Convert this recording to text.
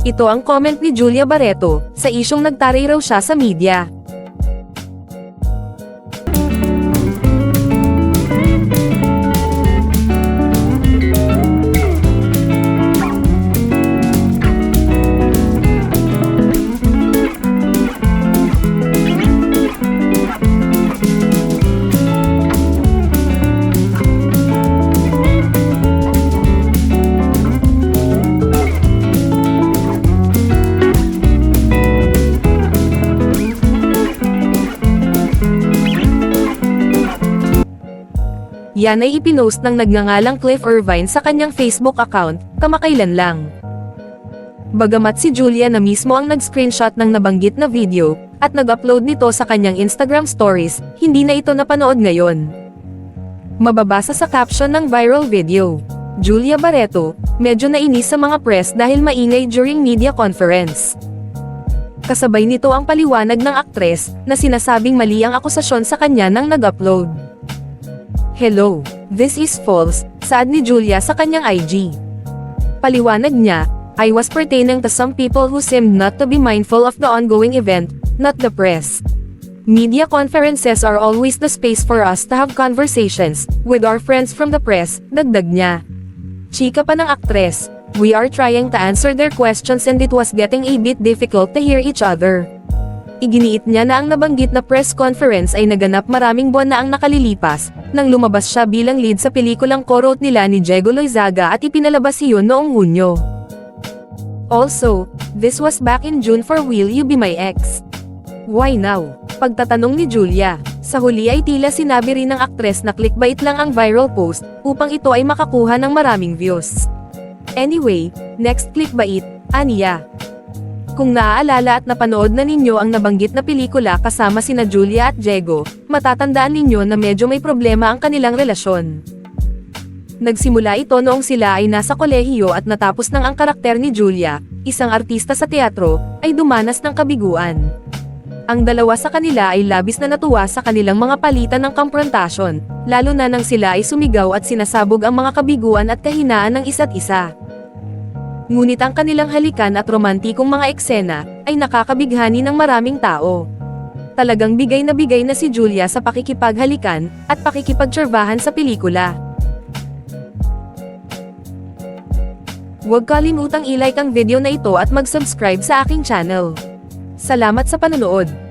Ito ang comment ni Julia Barreto, sa isyong nagtaray raw siya sa media. Yan ay ipinost ng nagngangalang Cliff Irvine sa kanyang Facebook account, kamakailan lang. Bagamat si Julia na mismo ang nag-screenshot ng nabanggit na video, at nag-upload nito sa kanyang Instagram stories, hindi na ito napanood ngayon. Mababasa sa caption ng viral video. Julia Barreto, medyo nainis sa mga press dahil maingay during media conference. Kasabay nito ang paliwanag ng aktres, na sinasabing mali ang akusasyon sa kanya nang nag-upload. Hello, this is false, saad ni Julia sa kanyang IG. Paliwanag niya, I was pertaining to some people who seemed not to be mindful of the ongoing event, not the press. Media conferences are always the space for us to have conversations with our friends from the press, dagdag niya. Chika pa ng aktres, we are trying to answer their questions and it was getting a bit difficult to hear each other. Iginiit niya na ang nabanggit na press conference ay naganap maraming buwan na ang nakalilipas, nang lumabas siya bilang lead sa pelikulang Korot nila ni Diego Loizaga at ipinalabas iyon noong Hunyo. Also, this was back in June for Will You Be My Ex? Why now? Pagtatanong ni Julia, sa huli ay tila sinabi rin ng aktres na clickbait lang ang viral post, upang ito ay makakuha ng maraming views. Anyway, next clickbait, Aniya. Kung naaalala at napanood na ninyo ang nabanggit na pelikula kasama sina Julia at Diego, matatandaan ninyo na medyo may problema ang kanilang relasyon. Nagsimula ito noong sila ay nasa kolehiyo at natapos ng ang karakter ni Julia, isang artista sa teatro, ay dumanas ng kabiguan. Ang dalawa sa kanila ay labis na natuwa sa kanilang mga palitan ng komprontasyon, lalo na nang sila ay sumigaw at sinasabog ang mga kabiguan at kahinaan ng isa't isa. Ngunit ang kanilang halikan at romantikong mga eksena, ay nakakabighani ng maraming tao. Talagang bigay na bigay na si Julia sa pakikipaghalikan, at pakikipagtsurbahan sa pelikula. Huwag kalimutang i-like ang video na ito at mag-subscribe sa aking channel. Salamat sa panonood!